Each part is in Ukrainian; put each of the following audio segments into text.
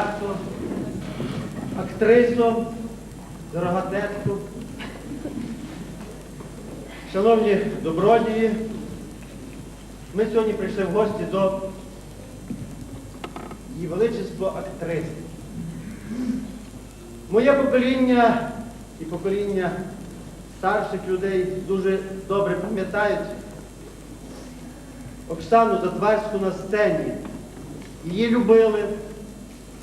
малярку, актрису, дорогатетку. Шановні добродії, ми сьогодні прийшли в гості до її величества актриси. Моє покоління і покоління старших людей дуже добре пам'ятають Оксану Затварську на сцені. Її любили,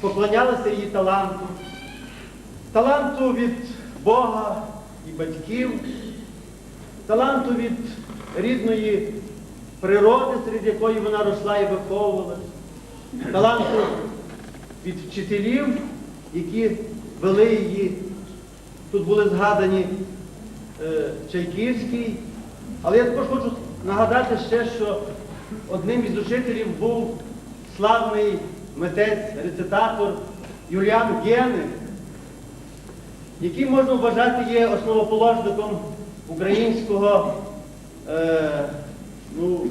поклонялися її таланту. Таланту від Бога і батьків, таланту від рідної природи, серед якої вона росла і виховувалась, таланту від вчителів, які вели її. Тут були згадані е, Чайківський. Але я також хочу нагадати ще, що одним із учителів був славний митець, рецитатор Юліан Геник, який можна вважати є основоположником українського е, ну,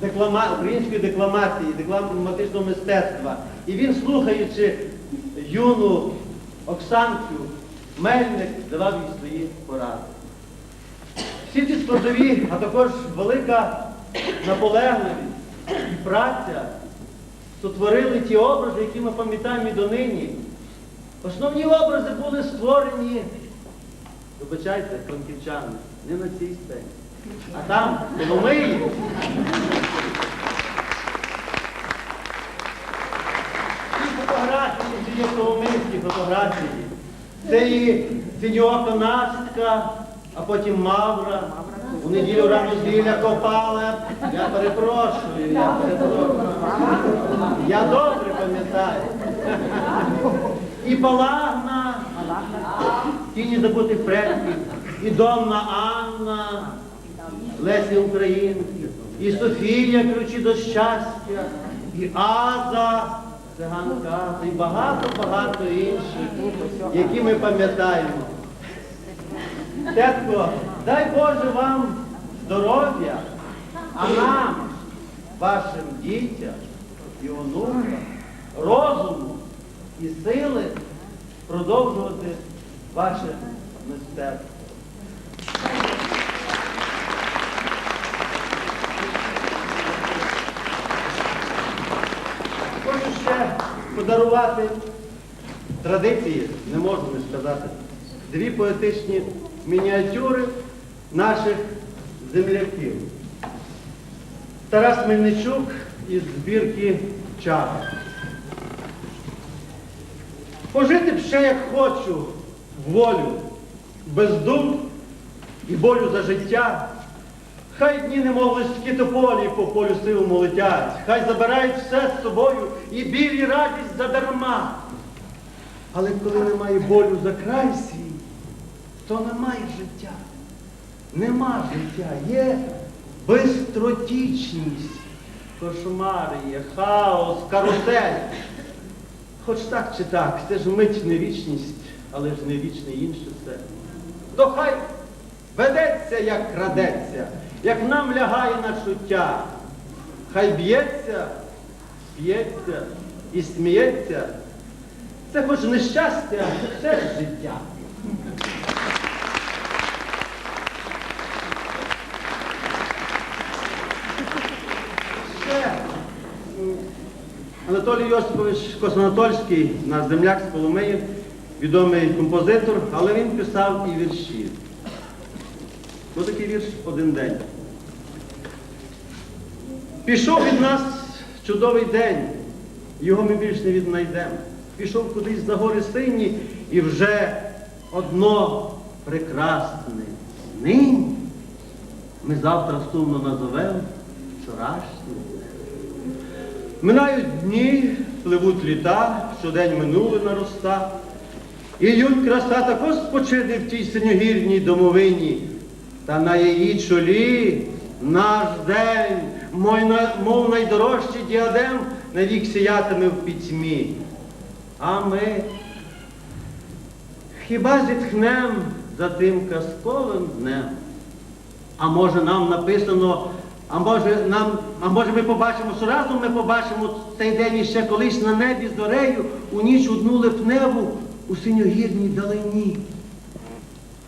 деклама, української декламації, декламатичного мистецтва. І він, слухаючи юну Оксанцю, Мельник давав їй свої поради. Всі ці складові, а також велика наполегливість і праця сотворили ті образи, які ми пам'ятаємо і донині. Основні образи були створені, вибачайте, франківчани, не на цій сцені, а там, Коломиї. Ці фотографії, ці коломийські фотографії. Це і синьока Настка, а потім Мавра. У неділю рано зілля копала. Я перепрошую, я перепрошую. Я добре пам'ятаю. І Палагна, тіні забутих предків, і Донна Анна, Лесі Українки, і Софія ключі до щастя, і Аза, циганка, і багато-багато інших, які ми пам'ятаємо. Тетко, дай Боже вам здоров'я, а нам, вашим дітям і онукам, розуму і сили продовжувати ваше мистецтво. Хочу ще подарувати традиції, не можу не сказати, дві поетичні мініатюри наших земляків. Тарас Мельничук із збірки Чар. Пожити б ще як хочу волю, без дум і болю за життя. Хай дні немов листки тополі по полю силому летять, хай забирають все з собою і біль і радість задарма. Але коли немає болю за край свій, то немає життя. Нема життя, є бистротічність, кошмари є, хаос, карусель. Хоч так чи так, це ж мить не вічність, але ж не вічне інше все. То хай ведеться, як крадеться, як нам лягає на чуття. Хай б'ється, п'ється і сміється. Це хоч нещастя, все ж життя. Ще м, Анатолій Йосипович Косанатольський, наш земляк з Коломиї, відомий композитор, але він писав і вірші. Ну такий вірш один день. Пішов від нас чудовий день, його ми більш не віднайдемо. Пішов кудись за гори сині і вже одно прекрасне. Нині ми завтра сумно назовемо вчорашнє. Минають дні, пливуть літа, щодень минули нароста. І ють краса також спочине в тій синьогірній домовині, та на її чолі наш день, мой, мов найдорожчий діадем, навік сіятиме в пітьмі. А ми хіба зітхнем за тим казковим днем? А може нам написано А може, нам, а може ми побачимо, що разом ми побачимо цей день іще колись на небі зорею у ніч одну липневу у синьогірній далині.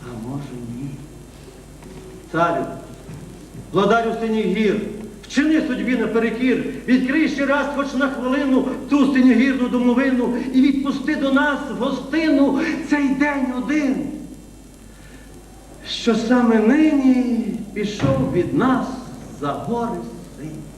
А може ні. Царю, владарю синіх гір, вчини судьбі наперекір, відкрий ще раз хоч на хвилину ту синьогірну домовину і відпусти до нас в гостину цей день один, що саме нині пішов від нас za Boris Rim.